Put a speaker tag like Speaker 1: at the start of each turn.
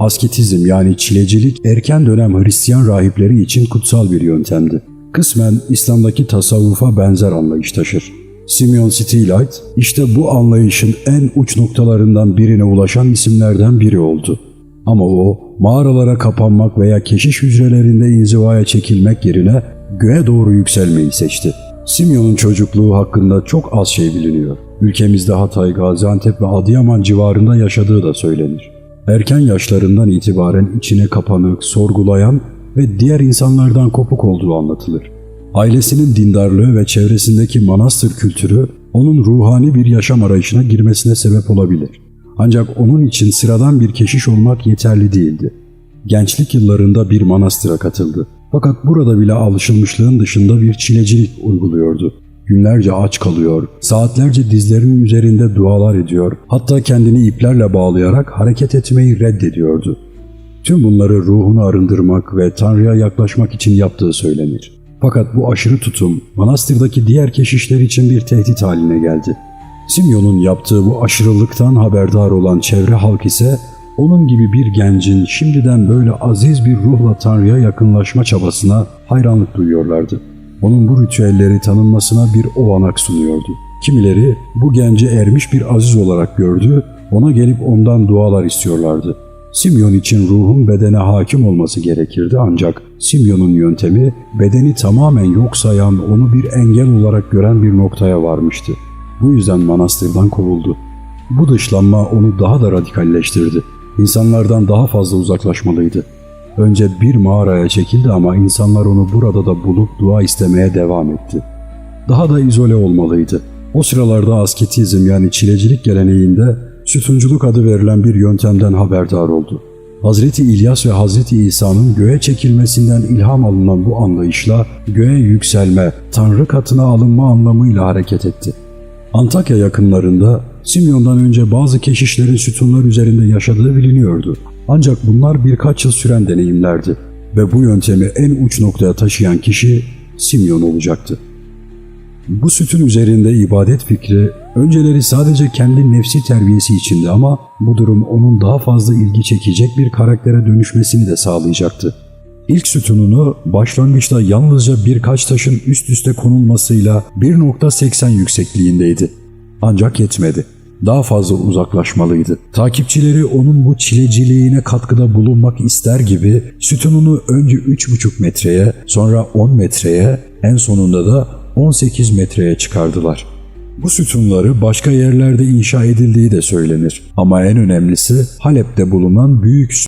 Speaker 1: Asketizm yani çilecilik erken dönem Hristiyan rahipleri için kutsal bir yöntemdi. Kısmen İslam'daki tasavvufa benzer anlayış taşır. Simeon Stilite işte bu anlayışın en uç noktalarından birine ulaşan isimlerden biri oldu. Ama o mağaralara kapanmak veya keşiş hücrelerinde inzivaya çekilmek yerine göğe doğru yükselmeyi seçti. Simeon'un çocukluğu hakkında çok az şey biliniyor. Ülkemizde Hatay, Gaziantep ve Adıyaman civarında yaşadığı da söylenir. Erken yaşlarından itibaren içine kapanık, sorgulayan ve diğer insanlardan kopuk olduğu anlatılır. Ailesinin dindarlığı ve çevresindeki manastır kültürü onun ruhani bir yaşam arayışına girmesine sebep olabilir. Ancak onun için sıradan bir keşiş olmak yeterli değildi. Gençlik yıllarında bir manastıra katıldı. Fakat burada bile alışılmışlığın dışında bir çilecilik uyguluyordu. Günlerce aç kalıyor, saatlerce dizlerinin üzerinde dualar ediyor, hatta kendini iplerle bağlayarak hareket etmeyi reddediyordu. Tüm bunları ruhunu arındırmak ve Tanrı'ya yaklaşmak için yaptığı söylenir. Fakat bu aşırı tutum manastırdaki diğer keşişler için bir tehdit haline geldi. Simeon'un yaptığı bu aşırılıktan haberdar olan çevre halk ise onun gibi bir gencin şimdiden böyle aziz bir ruhla Tanrı'ya yakınlaşma çabasına hayranlık duyuyorlardı. Onun bu ritüelleri tanınmasına bir olanak sunuyordu. Kimileri bu genci ermiş bir aziz olarak gördü, ona gelip ondan dualar istiyorlardı. Simeon için ruhun bedene hakim olması gerekirdi ancak Simeon'un yöntemi bedeni tamamen yok sayan, onu bir engel olarak gören bir noktaya varmıştı. Bu yüzden manastırdan kovuldu. Bu dışlanma onu daha da radikalleştirdi. İnsanlardan daha fazla uzaklaşmalıydı. Önce bir mağaraya çekildi ama insanlar onu burada da bulup dua istemeye devam etti. Daha da izole olmalıydı. O sıralarda asketizm yani çilecilik geleneğinde sütunculuk adı verilen bir yöntemden haberdar oldu. Hazreti İlyas ve Hazreti İsa'nın göğe çekilmesinden ilham alınan bu anlayışla göğe yükselme, Tanrı katına alınma anlamıyla hareket etti. Antakya yakınlarında Simeon'dan önce bazı keşişlerin sütunlar üzerinde yaşadığı biliniyordu. Ancak bunlar birkaç yıl süren deneyimlerdi ve bu yöntemi en uç noktaya taşıyan kişi Simeon olacaktı. Bu sütun üzerinde ibadet fikri önceleri sadece kendi nefsi terbiyesi içindi ama bu durum onun daha fazla ilgi çekecek bir karaktere dönüşmesini de sağlayacaktı. İlk sütununu başlangıçta yalnızca birkaç taşın üst üste konulmasıyla 1.80 yüksekliğindeydi. Ancak yetmedi. Daha fazla uzaklaşmalıydı. Takipçileri onun bu çileciliğine katkıda bulunmak ister gibi sütununu önce 3,5 metreye, sonra 10 metreye, en sonunda da 18 metreye çıkardılar. Bu sütunları başka yerlerde inşa edildiği de söylenir. Ama en önemlisi Halep'te bulunan büyük